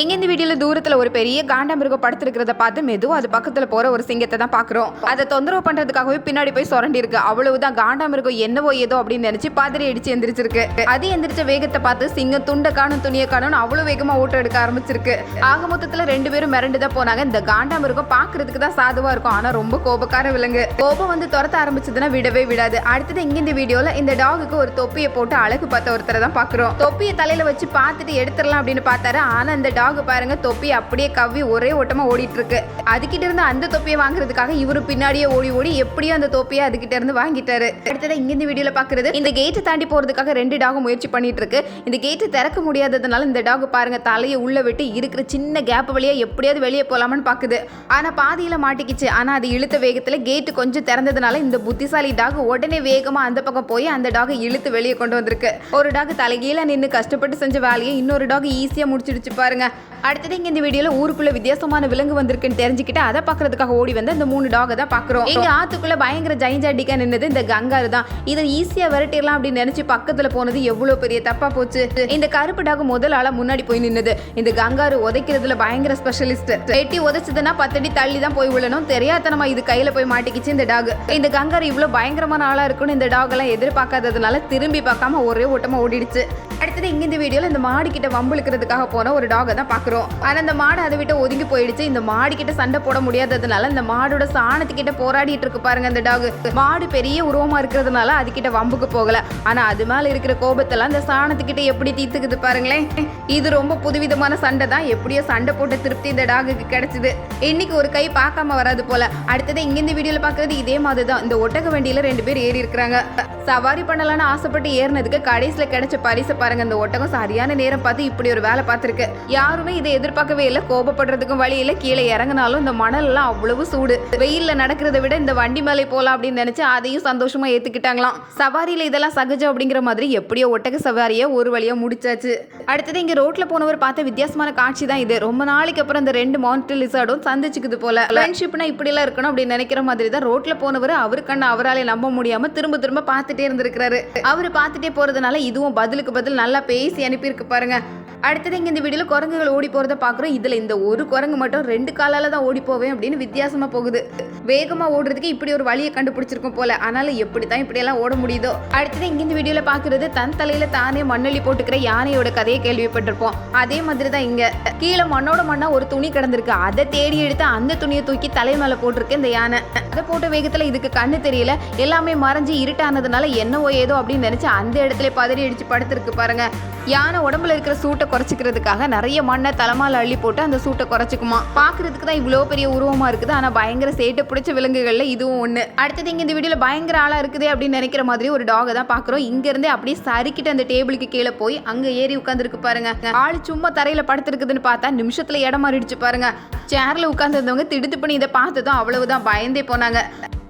எங்க இந்த வீடியோவில் தூரத்தில் ஒரு பெரிய காண்டாமிருகம் படுத்திருக்கிறத பார்த்து மெதுவாக அது பக்கத்தில் போகிற ஒரு சிங்கத்தை தான் பார்க்குறோம். அதை தொந்தரவு பண்ணுறதுக்காகவே பின்னாடி போய் சுரண்டி இருக்கு அவ்வளவுதான் காண்டாமிருகம் என்னவோ ஏதோ அப்படின்னு நினச்சி பாதிரி அடிச்சு எந்திரிச்சிருக்கு. அது எந்திரிச்ச வேகத்தை பார்த்து சிங்கம் துண்டை காணும் துணியை காணும் அவ்வளோ வேகமாக ஓட்டம் எடுக்க ஆரம்பிச்சிருக்கு. ஆக மொத்தத்தில் ரெண்டு பேரும் மிரண்டு தான் போனாங்க. இந்த காண்டாமிருகம் பார்க்கறதுக்கு தான் சாதுவா இருக்கும். ஆனால் ரொம்ப கோபக்கார விலங்கு. கோபம் வந்து துரத்த ஆரம்பிச்சதுன்னா விடவே விடாது. அடுத்தது இங்கே இந்த வீடியோல இந்த டாகுக்கு ஒரு தொப்பியை போட்டு அழகு பார்த்த ஒருத்தரை தான் பார்க்குறோம். தொப்பியை தலையில வச்சு பார்த்துட்டு எடுத்துடலாம் அப்படின்னு பார்த்தாரு. ஆனா இந்த டாக் பாருங்க. தொப்பி அப்படியே கவ்வி ஒரே ஓட்டமா ஓடிட்டு இருக்கு அதுகிட்ட இருந்து அந்த தொப்பியை வாங்குறதுக்காக இவரு பின்னாடியே ஓடி ஓடி எப்படியோ அந்த தொப்பியை அதுகிட்ட இருந்து வாங்கிட்டாரு. அடுத்ததான் இங்க இந்த வீடியோல பாக்குறது. இந்த கேட்டை தாண்டி போறதுக்காக ரெண்டு டாக் முயற்சி பண்ணிட்டு இருக்கு இந்த கேட்டை திறக்க முடியாததுனால இந்த டாக் பாருங்க தலையை உள்ள விட்டு இருக்கிற சின்ன கேப் வழியா எப்படியாவது வெளியே போலாமான்னு பாக்குது. ஆனா பாதியில மாட்டிக்கிச்சு. ஆனா அது இழுத்த வேகத்துல கேட்டு கொஞ்சம் திறந்ததுனால இந்த புத்திசாலி டாக் உடனே வேகமா அந்த பக்கம் போய் அந்த டாகை இழுத்து வெளியே கொண்டு வந்திருக்கு. ஒரு டாக் தலைகீழ நின்று கஷ்டப்பட்டு செஞ்ச வேலையை இன்னொரு டாக் ஈஸியா முடிச்சிடுச்சு பாருங்க. அடுத்தது இங்க இந்த வீடியோல ஊருக்குள்ள வித்தியாசமான விலங்கு வந்திருக்குன்னு தெரிஞ்சுக்கிட்டு அதை பாக்குறதுக்காக ஓடி வந்து அந்த மூணு டாக தான் பாக்குறோம் எங்க ஆத்துக்குள்ள பயங்கர ஜெயிஞ்சாடிக்கா நின்னது இந்த கங்காரு தான். இதை ஈஸியா விரட்டிடலாம் அப்படின்னு நினைச்சு பக்கத்துல போனது எவ்வளவு பெரிய தப்பா போச்சு. இந்த கருப்பு டாக் முதல் ஆளா முன்னாடி போய் நின்னது. இந்த கங்காரு உதைக்கிறதுல பயங்கர ஸ்பெஷலிஸ்ட் எட்டி உதைச்சதுன்னா பத்தடி தள்ளி தான் போய் விழணும். தெரியாதனமா இது கையில போய் மாட்டிக்கிச்சு இந்த டாக் இந்த கங்காரு இவ்வளவு பயங்கரமான ஆளா இருக்குன்னு இந்த டாக் எல்லாம் எதிர்பார்க்காததுனால திரும்பி பார்க்காம ஒரே ஓட்டமா ஓடிடுச்சு. அடுத்தது இங்கே இந்த வீடியோவில் இந்த மாடு கிட்ட வம்புழுக்கிறதுக்காக போன ஒரு டாகை தான் பார்க்குறோம் ஆனால் இந்த மாடு அதை விட்டு ஒதுங்கி போயிடுச்சு. இந்த மாடு கிட்ட சண்டை போட முடியாததுனால இந்த மாடோட சாணத்துக்கிட்ட போராடிட்டு இருக்கு பாருங்க அந்த டாகு மாடு பெரிய உருவமா இருக்கிறதுனால அதுக்கிட்ட வம்புக்கு போகல. ஆனா அது மேல இருக்கிற கோபத்தெல்லாம் அந்த சாணத்துக்கிட்ட எப்படி தீர்த்துக்குது பாருங்களேன். இது ரொம்ப புதுவிதமான சண்டை தான். எப்படியோ சண்டை போட்ட திருப்தி இந்த டாகுக்கு கிடைச்சது. இன்னைக்கு ஒரு கை பார்க்காம வராது போல. அடுத்தது இங்கே இந்த வீடியோவில் பார்க்கறது இதே மாதிரி தான். இந்த ஒட்டக வண்டியில் ரெண்டு பேர் ஏறி இருக்கிறாங்க. சவாரி பண்ணலாம்னு ஆசைப்பட்டு ஏறினதுக்கு கடைசியில கிடைச்ச பரிசை பாருங்க. இந்த ஒட்டகம் சரியான நேரம் பார்த்து இப்படி ஒரு வேலை பார்த்துருக்கு. யாருமே இதை எதிர்பார்க்கவே இல்லை. கோபப்படுறதுக்கும் வழி இல்லை. கீழே இறங்கினாலும் இந்த மணல் எல்லாம் அவ்வளவு சூடு. வெயில்ல நடக்கிறத விட இந்த வண்டி மேலே போலாம் அப்படின்னு நினைச்சு அதையும் சந்தோஷமா ஏத்துக்கிட்டாங்களாம். சவாரியில இதெல்லாம் சகஜம் அப்படிங்கிற மாதிரி எப்படியோ ஒட்டக சவாரியை ஒரு வழியா முடிச்சாச்சு. அடுத்தது இங்க ரோட்ல போனவர் பார்த்த வித்தியாசமான காட்சி தான் இது. ரொம்ப நாளைக்கு அப்புறம் இந்த ரெண்டு மவுண்டன் லிசார்டும் சந்திச்சுக்குது போல. ஃப்ரெண்ட்ஷிப்னா இப்படி எல்லாம் இருக்கணும் அப்படின்னு நினைக்கிற மாதிரி தான் ரோட்ல போனவர் அவருக்கண்ண அவராலே நம்ப முடியாம திரும்ப திரும்ப பார்த்து பார்த்துட்டே இருந்திருக்கிறாரு. அவரு பார்த்துட்டே போறதுனால இதுவும் பதிலுக்கு பதில் நல்லா பேசி அனுப்பியிருக்கு பாருங்க. அடுத்தது இங்கே இந்த வீடியோவில் குரங்குகள் ஓடி போகிறத பார்க்குறோம். இதில் இந்த ஒரு குரங்கு மட்டும் ரெண்டு காலால் தான் ஓடி போவேன் அப்படின்னு வித்தியாசமாக போகுது. வேகமாக ஓடுறதுக்கு இப்படி ஒரு வழியை கண்டுபிடிச்சிருக்கும் போல. ஆனாலும் எப்படி தான் இப்படியெல்லாம் ஓட முடியுதோ. அடுத்தது இங்கே இந்த வீடியோவில் பார்க்குறது தன் தலையில் தானே மண்ணள்ளி போட்டுக்கிற யானையோட கதையை கேள்விப்பட்டிருப்போம். அதே மாதிரி தான் இங்கே கீழே மண்ணோட மண்ணா ஒரு துணி கிடந்திருக்கு. அதை தேடி எடுத்து அந்த துணியை தூக்கி தலை மேலே போட்டிருக்கு இந்த யானை. அதை போட்ட வேகத்தில் இதுக்கு கண்ணு தெரியல. எல்லாமே மறைஞ்சு இருட்டானதுனால என்னவோ ஏதோ அப்படின்னு நினச்சி அந்த இடத்துல பதறி அடிச்சு படுத்துருக்கு பாருங்க. யானை உடம்புல இருக்கிற சூட்டை குறைச்சிக்கிறதுக்காக நிறைய மண்ணை தலைமால அள்ளி போட்டு அந்த சூட்டை குறைச்சிக்குமா. பாக்குறதுக்கு தான் இவ்வளோ பெரிய உருவமா இருக்குது. ஆனா பயங்கர சேட்டை பிடிச்ச விலங்குகள்ல இதுவும் ஒண்ணு. அடுத்தது இங்க இந்த வீடியோல பயங்கர ஆளா இருக்குதே அப்படின்னு நினைக்கிற மாதிரி ஒரு டாகை தான் பாக்குறோம் இங்க இருந்தே அப்படியே சறுக்கிட்டு அந்த டேபிளுக்கு கீழே போய் அங்க ஏறி உட்காந்துருக்கு பாருங்க. ஆள் சும்மா தரையில படுத்திருக்குதுன்னு பார்த்தா நிமிஷத்துல இடம் மாறிடுச்சு பாருங்க. சேர்ல உட்காந்துருந்தவங்க திடுத்து பண்ணி இதை பார்த்ததும் அவ்வளவுதான் பயந்தே போனாங்க.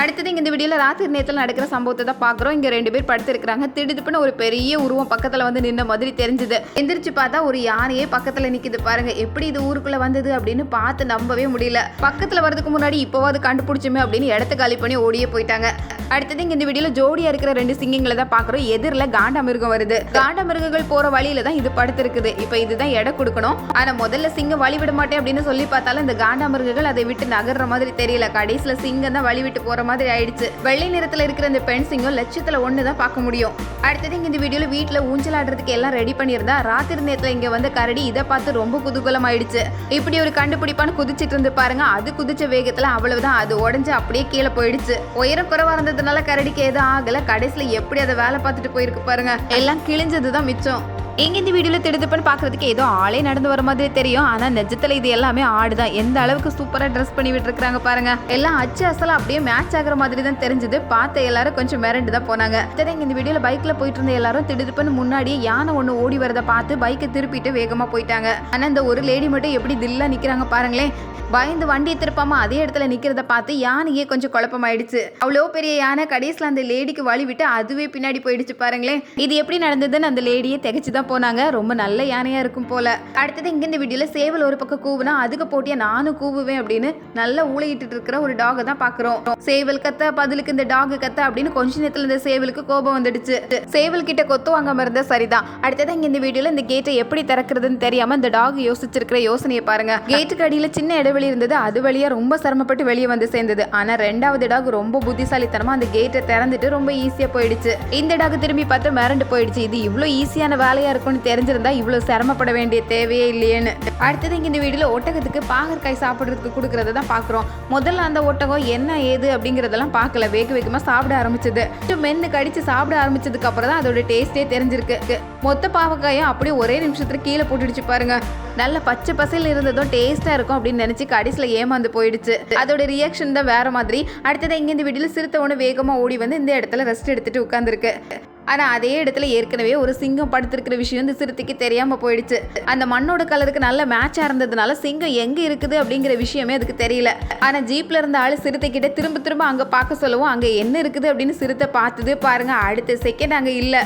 அடுத்தது இங்கே இந்த வீடியோவில் ராத்திரி நேரத்தில் நடக்கிற சம்பவத்தை தான் பார்க்குறோம். இங்கே ரெண்டு பேர் படுத்திருக்கிறாங்க. திடுப்புன்னு ஒரு பெரிய உருவம் பக்கத்தில் வந்து நின்ன மாதிரி தெரிஞ்சுது. எந்திரிச்சு பார்த்தா ஒரு யானையே பக்கத்தில் நிற்கிது பாருங்க. எப்படி இது ஊருக்குள்ள வந்தது அப்படின்னு பார்த்து நம்பவே முடியல. பக்கத்தில் வரதுக்கு முன்னாடி இப்போவாது கண்டுபிடிச்சுமே அப்படின்னு இடத்த காலி பண்ணி ஓடியே போயிட்டாங்க. அடுத்தது இங்கே இந்த வீடியோவில் ஜோடியாக இருக்கிற ரெண்டு சிங்கங்களை தான் பார்க்குறோம். எதிரில் காண்டாமிருகம் வருது. காண்டாமிருகங்கள் போகிற வழியில தான் இது படுத்திருக்குது. இப்போ இதுதான் எடை கொடுக்கணும். ஆனால் முதல்ல சிங்கம் வழி விட மாட்டேன் அப்படின்னு சொல்லி பார்த்தாலும் இந்த காண்டாமிருகங்கள் அதை விட்டு நகர்ற மாதிரி தெரியல. கடைசியில் சிங்கம் தான் வழி விட்டு போற மாதிரி ஆயிடுச்சு. வெள்ளை நிறத்தில் இருக்கிற இந்த பென்சிங்கும் லட்சத்தில் ஒன்று தான் பார்க்க முடியும். அடுத்தது இங்கே இந்த வீடியோவில் வீட்டில் ஊஞ்சல் ஆடுறதுக்கு எல்லாம் ரெடி பண்ணியிருந்தா ராத்திரி நேரத்தில் இங்கே வந்து கரடி இதை பார்த்து ரொம்ப குதூகலம் ஆயிடுச்சு இப்படி ஒரு கண்டுபிடிப்பான்னு குதிச்சிட்டு இருந்து பாருங்க அது குதிச்ச வேகத்தில் அவ்வளவுதான் அது உடஞ்சு அப்படியே கீழே போயிடுச்சு. உயரம் குறைவா இருந்ததுனால கரடிக்கு எதுவும் ஆகல கடைசியில் எப்படி அதை வேலை பார்த்துட்டு போயிருக்கு பாருங்க. எல்லாம் கிழிஞ்சது தான் மிச்சம். எங்கே இந்த வீடியோவில் திடுதுப்புன்னு பார்க்குறதுக்கு ஏதோ ஆளே நடந்து வர மாதிரி தெரியும். ஆனால் நிஜத்தில் இது எல்லாமே ஆடு தான் எந்த அளவுக்கு சூப்பராக ட்ரெஸ் பண்ணி விட்டுருக்காங்க பாருங்க. எல்லாம் அச்சு அசலாக அப்படியே மேட்ச் ஆகிற மாதிரி தான் தெரிஞ்சது. பார்த்த எல்லாரும் கொஞ்சம் மிரண்டு தான் போனாங்க. சரி இந்த வீடியோவில் பைக்கில் போயிட்டு இருந்த எல்லாரும் திடுதுப்புன்னு முன்னாடியே யானை ஒன்று ஓடி வரதை பார்த்து பைக்கை திருப்பிட்டு வேகமாக போயிட்டாங்க. ஆனால் இந்த ஒரு லேடி மட்டும் எப்படி தில்லாக நிற்கிறாங்க பாருங்களேன். பயந்து வண்டியை திருப்பாம அதே இடத்துல நிக்கிறத பார்த்து யானையே கொஞ்சம் குழப்பமாயிடுச்சு. அவ்வளோ பெரிய யானை கடைசியில் அந்த லேடிக்கு வழி விட்டு அதுவே பின்னாடி போயிடுச்சு பாருங்களேன். இது எப்படி நடந்ததுன்னு அந்த லேடியே திகைச்சு தான் போனாங்க. ரொம்ப நல்ல யானையாக இருக்கும் போல. அடுத்தது இங்கே இந்த வீடியோவில் சேவல் ஒரு பக்கம் கூவுனா அதுக்கு போட்டியாக நானும் கூவுவேன் அப்படின்னு நல்லா ஊழையிட்டு இருக்கிற ஒரு டாகை தான் பார்க்குறோம் சேவல் கத்த பதிலுக்கு இந்த டாக் கத்த அப்படின்னு கொஞ்ச நேரத்தில் இந்த சேவலுக்கு கோபம் வந்துடுச்சு. சேவல் கிட்ட கொத்து வாங்காம இருந்தா சரிதான். அடுத்தது இங்க இந்த வீடியோல இந்த கேட்டை எப்படி திறக்கிறதுன்னு தெரியாம இந்த டாக் யோசிச்சிருக்கிற யோசனையை பாருங்க. கேட்டுக்கு அடியில சின்ன இடைவெளி இருந்தது. அது வழியா ரொம்ப சிரமப்பட்டு வெளியே வந்து சேர்ந்தது. ஆனா ரெண்டாவது டாக் ரொம்ப புத்திசாலித்தனமா அந்த கேட்டை திறந்துட்டு ரொம்ப ஈஸியா போயிடுச்சு. இந்த டாக் திரும்பி பார்த்து மிரண்டு போயிடுச்சு. இது இவ்வளோ ஈஸியான வேலையா இருக்கும்னு தெரிஞ்சிருந்தா இவ்வளோ சிரமப்பட வேண்டிய தேவையே இல்லையேன்னு. அடுத்தது இங்கே இந்த வீடியோவில் ஒட்டகத்துக்கு பாகற்காய் சாப்பிட்றதுக்கு கொடுக்குறத தான் பார்க்குறோம் முதல்ல அந்த ஒட்டகம் என்ன ஏது அப்படிங்கிறதெல்லாம் பார்க்கல. வேக வேகமாக சாப்பிட ஆரம்பிச்சது. மென்னு கடிச்சு சாப்பிட ஆரம்பிச்சதுக்கு அப்புறம் தான் அதோட டேஸ்டே தெரிஞ்சிருக்கு. மொத்த பாவக்காயும் அப்படியே ஒரே நிமிஷத்துல கீழே போட்டுடுச்சு பாருங்க. நல்ல பச்சை பசையில் இருந்ததும் டேஸ்டா இருக்கும் அப்படின்னு நினைச்சு கடைசியில் ஏமாந்து போயிடுச்சு. அதோட ரியாக்ஷன் தான் வேற மாதிரி. அடுத்தது இங்க இந்த வீட்டில் சிறுத்தை ஒன்று வேகமா ஓடி வந்து இந்த இடத்துல ரெஸ்ட் எடுத்துட்டு உட்காந்துருக்கு ஆனால் அதே இடத்துல ஏற்கனவே ஒரு சிங்கம் படுத்திருக்கிற விஷயம் இந்த சிறுத்தைக்கு தெரியாமல் போயிடுச்சு. அந்த மண்ணோட கலருக்கு நல்ல மேட்சாக இருந்ததுனால சிங்கம் எங்கே இருக்குது அப்படிங்கிற விஷயமே அதுக்கு தெரியல. ஆனால் ஜீப்பில் இருந்த ஆள் சிறுத்தை கிட்ட திரும்ப திரும்ப அங்கே பார்க்க சொல்லவும். அங்கே என்ன இருக்குது அப்படின்னு சிறுத்தை பார்த்தது. பாருங்க அடுத்த செகண்ட் அங்கே இல்லை.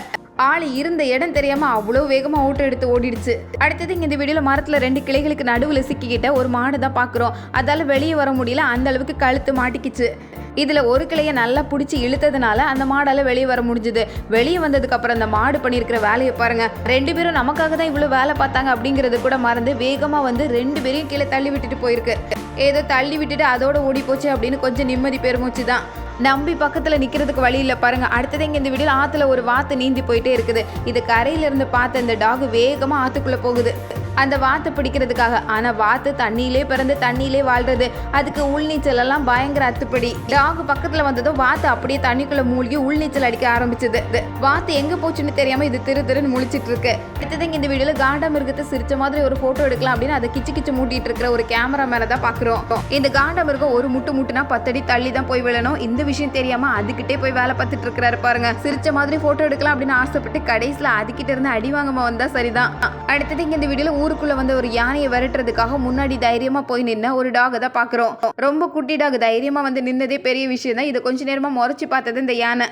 ஆள் இருந்த இடம் தெரியாம அவ்வளோ வேகமா ஓட்டம் எடுத்து ஓடிடுச்சு. அடுத்தது இங்க இந்த வீடியோல மரத்துல ரெண்டு கிளைகளுக்கு நடுவுல சிக்கிக்கிட்ட ஒரு மாடு தான் பாக்குறோம் அதால வெளியே வர முடியல. அந்த அளவுக்கு கழுத்து மாட்டிக்கிச்சு. இதில் ஒரு கிளையை நல்லா பிடிச்சி இழுத்ததுனால அந்த மாடால வெளியே வர முடிஞ்சுது. வெளியே வந்ததுக்கு அப்புறம் அந்த மாடு பண்ணியிருக்கிற வேலையை பாருங்க. ரெண்டு பேரும் நமக்காக தான் இவ்வளோ வேலை பார்த்தாங்க அப்படிங்கிறது கூட மறந்து வேகமாக வந்து ரெண்டு பேரையும் கீழே தள்ளி விட்டுட்டு போயிருக்கு. ஏதோ தள்ளி விட்டுட்டு அதோட ஓடி போச்சு அப்படின்னு கொஞ்சம் நிம்மதி பெருமூச்சு தான். நம்பி பக்கத்துல நிக்கிறதுக்கு வழி இல்ல பாருங்க. அடுத்தது இங்கே இந்த வீடியோ ஆத்துல ஒரு வாத்து நீந்தி போயிட்டே இருக்குது. இது கரையில இருந்து பார்த்த இந்த டாக் வேகமா ஆத்துக்குள்ள போகுது. அந்த வாத்தை பிடிக்கிறதுக்காக. ஆனால் வாத்து தண்ணியிலே பிறந்து தண்ணியிலே வாழ்றது. அதுக்கு உள்நீச்சல் எல்லாம் பயங்கர அத்துப்படி. டாக் பக்கத்தில் வந்ததும் வாத்து அப்படியே தண்ணிக்குள்ள மூழ்கி உள்நீச்சல் அடிக்க ஆரம்பிச்சது. இது வாத்து எங்கே போச்சுன்னு தெரியாமல் இது திரு திருன்னு முழிச்சிட்டு இருக்கு. அடுத்தது இந்த இந்த வீடியோல காண்டாமிருகத்தை சிரிச்ச மாதிரி ஒரு ஃபோட்டோ எடுக்கலாம் அப்படின்னு அதை கிச்சு கிச்சு மூட்டிட்டு இருக்கிற ஒரு கேமரா மேலே தான் பார்க்குறோம் இந்த காண்டாமிருகம் ஒரு முட்டு முட்டுனா பத்தடி தள்ளி தான் போய் விழணும். இந்த விஷயம் தெரியாம அதுக்கிட்டே போய் வேலை பார்த்துட்டு இருக்கிறாரு பாருங்க. சிரிச்ச மாதிரி ஃபோட்டோ எடுக்கலாம் அப்படின்னு ஆசைப்பட்டு கடைசியில் அதுக்கிட்ட இருந்து அடி வாங்காம வந்தால் சரிதான். அடுத்தது இங்க இந்த ஊர் ஊருக்குள்ள வந்த ஒரு யானையை விரட்டுறதுக்காக முன்னாடி தைரியமா போய் நின்ன ஒரு டாக் தான் பாக்குறோம் ரொம்ப குட்டி டாக் தைரியமா வந்து நின்னதே பெரிய விஷயம் தான். இதை கொஞ்ச நேரமா முறைச்சு பார்த்தது இந்த யானை.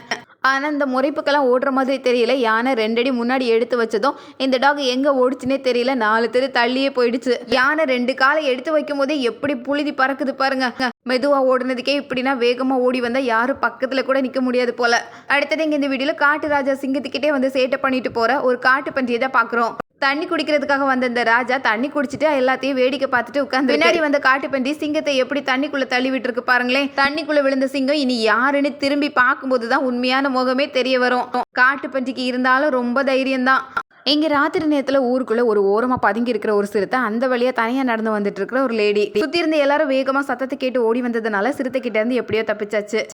ஆனால் இந்த முறைப்புக்கெல்லாம் ஓடுற மாதிரி தெரியல. யானை ரெண்டடி முன்னாடி எடுத்து வச்சதும் இந்த டாக் எங்கே ஓடிச்சுனே தெரியல. நாலு தெரு தள்ளியே போயிடுச்சு. யானை ரெண்டு காலை எடுத்து வைக்கும் போதே எப்படி புழுதி பறக்குது பாருங்க. மெதுவாக ஓடுனதுக்கே இப்படின்னா வேகமாக ஓடி வந்தால் யாரும் பக்கத்தில் கூட நிற்க முடியாது போல. அடுத்தது இங்கே இந்த வீடியோவில் காட்டு ராஜா சிங்கத்துக்கிட்டே வந்து சேட்டை பண்ணிட்டு போகிற ஒரு காட்டு பன்றியை தான் பார்க்குறோம். தண்ணி குடிக்கிறதுக்காக வந்த இந்த ராஜா தண்ணி குடிச்சிட்டு எல்லாத்தையும் வேடிக்கை பார்த்துட்டு உட்காந்து பின்னாடி வந்த காட்டுப்பண்டி சிங்கத்தை எப்படி தண்ணிக்குள்ள தள்ளி விட்டுருக்கு பாருங்களேன். தண்ணிக்குள்ள விழுந்த சிங்கம் இனி யாருன்னு திரும்பி பார்க்கும்போது தான் உண்மையான முகமே தெரிய வரும். காட்டுப்பண்டிக்கு இருந்தாலும் ரொம்ப தைரியம்தான். இங்க ராத்திரி நேரத்துல ஊருக்குள்ள ஒரு ஓரமா பதுங்கி இருக்கிற ஒரு சிறுத்தை அந்த வழியா தனியா நடந்து வந்துட்டு இருக்கிற ஒரு லேடி சுத்தி இருந்த எல்லாரும் வேகமா சத்தத்தை கேட்டு ஓடி வந்ததுனால சிறுத்தை கிட்ட இருந்து எப்படியோ தப்பிச்சாச்சு.